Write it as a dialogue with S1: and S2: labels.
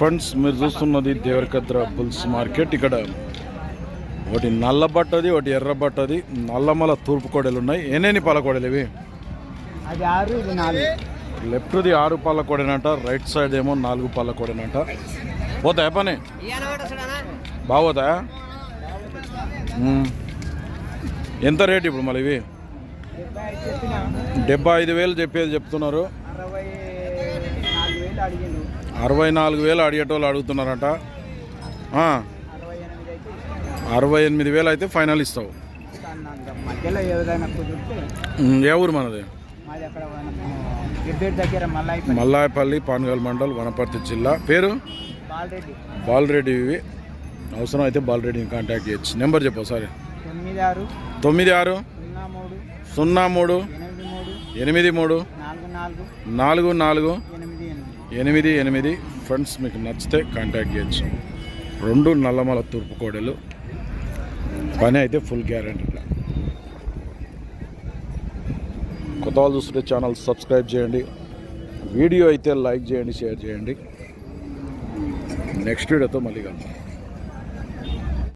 S1: Friends మీరు చూస్తున్నది Devarakadra bulls market. ఇక్కడ ఒకటి నల్ల బట్టది ఒకటి ఎర్ర బట్టది. నల్లమల తూర్పు కోడలు ఉన్నాయి. ఎన్నెన్ని పాల కోడలు ఇవి లెఫ్ట్ది ఆరు పాల కోడనంట రైట్ సైడ్ ఏమో నాలుగు పాల కోడనంట పోతాయా పని? బాగోతాయా. ఎంత రేట్ ఇప్పుడు మళ్ళీ ఇవి?
S2: డెబ్బై ఐదు
S1: వేలు చెప్పేది చెప్తున్నారు.
S2: అరవై నాలుగు వేలు
S1: అడిగేటోళ్ళు అడుగుతున్నారంట.
S2: అరవై ఎనిమిది
S1: వేలు అయితే ఫైనల్ ఇస్తావు. ఏ ఊరు మనది? మల్లాయపల్లి. పానగల్ మండల్ వనపర్తి జిల్లా. పేరు?
S2: బాలరెడ్డి.
S1: ఇవి. అవసరం అయితే బాలరెడ్డిని కాంటాక్ట్ చేయొచ్చు. నెంబర్ చెప్పు ఒకసారి.
S2: తొమ్మిది ఆరు. సున్నా మూడు.
S1: ఎనిమిది మూడు.
S2: నాలుగు నాలుగు
S1: నాలుగు నాలుగు
S2: ఎనిమిది ఎనిమిది
S1: ఎనిమిది ఎనిమిది ఫ్రెండ్స్ మీకు నచ్చితే కాంటాక్ట్ చేయొచ్చు రెండు నల్లమల తూర్పు కోడలు. పని అయితే ఫుల్ గ్యారంటీ కొత్త వాళ్ళు చూస్తుంటే ఛానల్ సబ్స్క్రైబ్ చేయండి. వీడియో అయితే లైక్ చేయండి షేర్ చేయండి. నెక్స్ట్ వీడియోతో మళ్ళీ కలుద్దాం.